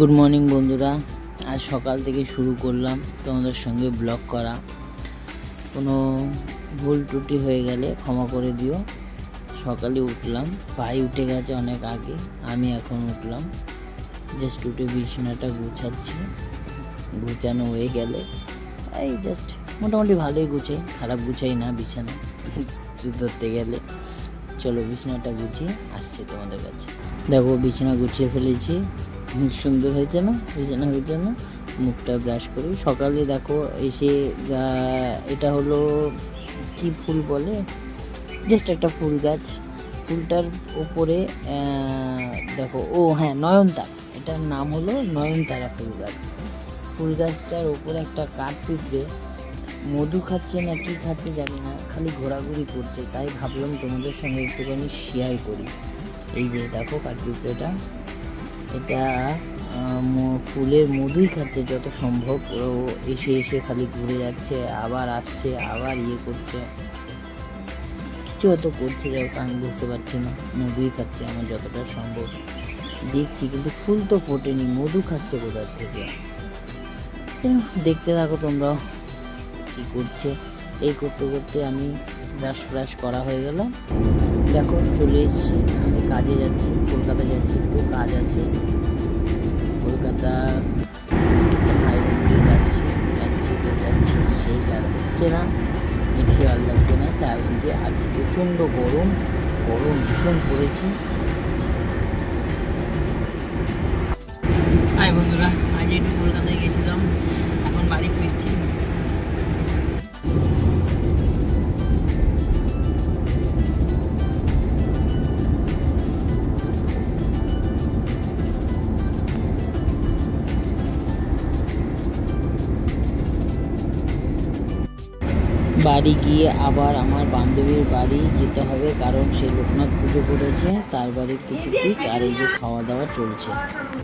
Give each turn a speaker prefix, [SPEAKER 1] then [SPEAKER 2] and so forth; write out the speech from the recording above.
[SPEAKER 1] Good morning বন্ধুরা। আজ সকাল থেকে শুরু করলাম তোমাদের সঙ্গে ব্লগ করা। কোনো ভুল ত্রুটি হয়ে গেলে ক্ষমা করে দিও। সকালে উঠলাম। ভাই উঠে গেছে অনেক আগে। আমি এখন উঠলাম। জাস্ট উঠে বিছানাটা গুছাচ্ছি। গুছানো হয়ে গেলে এই জাস্ট মোটামুটি ভালোই গুছাই। খারাপ গুছাই না বিছানা। ধরতে গেলে। চলো বিছানাটা গুছিয়ে আসছি তোমাদের কাছে। দেখো বিছানা গুছিয়ে ফেলেছি। সুন্দর হয়েছে না হয়েছে না হয়েছে না মুখটা ব্রাশ করি। সকালে দেখো এসে এটা হলো কি ফুল বলে? জাস্ট একটা ফুল গাছ। ফুলটার ওপরে দেখো, ও হ্যাঁ নয়নতারা। এটার নাম হলো নয়নতারা ফুল গাছ। ফুল গাছটার ওপরে একটা কাঠ পিঁপড়ে মধু খাচ্ছে না, কি খাচ্ছে জানি না, খালি ঘোরাঘুরি করছে। তাই ভাবলাম তোমাদের সঙ্গে একটুখানি শেয়ার করি। এই যে দেখো কাঠ পিঁপড়েটা এটা ফুলের মধুই খাচ্ছে যত সম্ভব। ও এসে এসে খালি ঘুরে যাচ্ছে, আবার আসছে, আবার ইয়ে করছে। কিছু হয়তো করছে, যাই আমি বুঝতে পারছি না। মধুই খাচ্ছে আমার যতটা সম্ভব। দেখছি, কিন্তু ফুল তো ফোটেনি, মধু খাচ্ছে কোথার থেকে? দেখতে থাকো তোমরাও কি করছে। এই করতে করতে আমি ব্রাশ ফ্রাশ করা হয়ে গেল দেখো, চলে এসেছি। আমি কাজে যাচ্ছি কলকাতা যাচ্ছি, একটু কাজ আছে। কলকাতা হাইরোড যাচ্ছি যাচ্ছি তো যাচ্ছি, শেষ আর হচ্ছে না। এটাই আর লাগছে না, চারিদিকে আর প্রচণ্ড গরম গরম ভীষণ পড়েছে। হাই বন্ধুরা, আজ একটু কলকাতায় গেছিলাম। বাড়ি গিয়ে আবার আমার বান্ধবীর বাড়ি যেতে হবে, কারণ সে লোকনাথ পুজো করেছে, তার বাড়ির কিছু ঠিক আর এই যে খাওয়া দাওয়া চলছে।